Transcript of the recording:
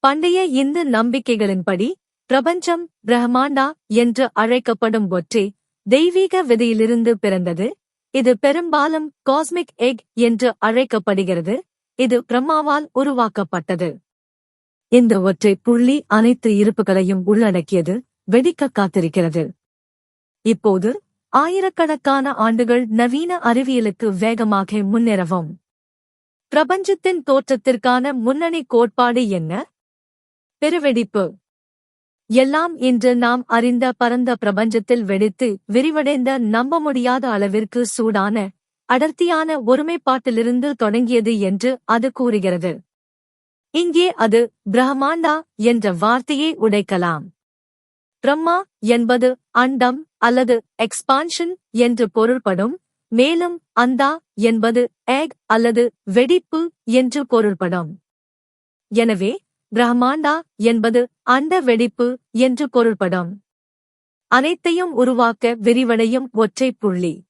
பண்டைய இந்து நம்பிக்கைகளின்படி பிரபஞ்சம் பிரஹ்மாண்டா என்று அழைக்கப்படும் ஒற்றை தெய்வீக விதையிலிருந்து பிறந்தது. இது பெரும்பாலும் காஸ்மிக் எக் என்று அழைக்கப்படுகிறது. இது பிரம்மாவால் உருவாக்கப்பட்டது. இந்த ஒற்றை புள்ளி அனைத்து இருப்புகளையும் உள்ளடக்கியது வெடிக்க காத்திருக்கிறது. இப்போது ஆயிரக்கணக்கான ஆண்டுகள் நவீன அறிவியலுக்கு வேகமாக முன்னேறவும். பிரபஞ்சத்தின் தோற்றத்திற்கான முன்னணி கோட்பாடு என்ன? பெருவெடிப்பு. எல்லாம் இன்று நாம் அறிந்த பரந்த பிரபஞ்சத்தில் வெடித்து விரிவடைந்த நம்ப முடியாத அளவிற்கு சூடான அடர்த்தியான ஒருமைப்பாட்டிலிருந்து தொடங்கியது என்று அது கூறுகிறது. இங்கே அது பிரம்மாண்டா என்ற வார்த்தையை உடைக்கலாம். பிரம்மா என்பது அண்டம் அல்லது எக்ஸ்பான்ஷன் என்று பொருள்படும் மேலும் அந்தா என்பது ஏக் அல்லது வெடிப்பு என்று பொருள்படும். எனவே பிரஹ்மாண்டா என்பது அண்ட வெடிப்பு என்று பொருள்படும். அனைத்தையும் உருவாக்க விரிவடையும் ஒற்றை புள்ளி.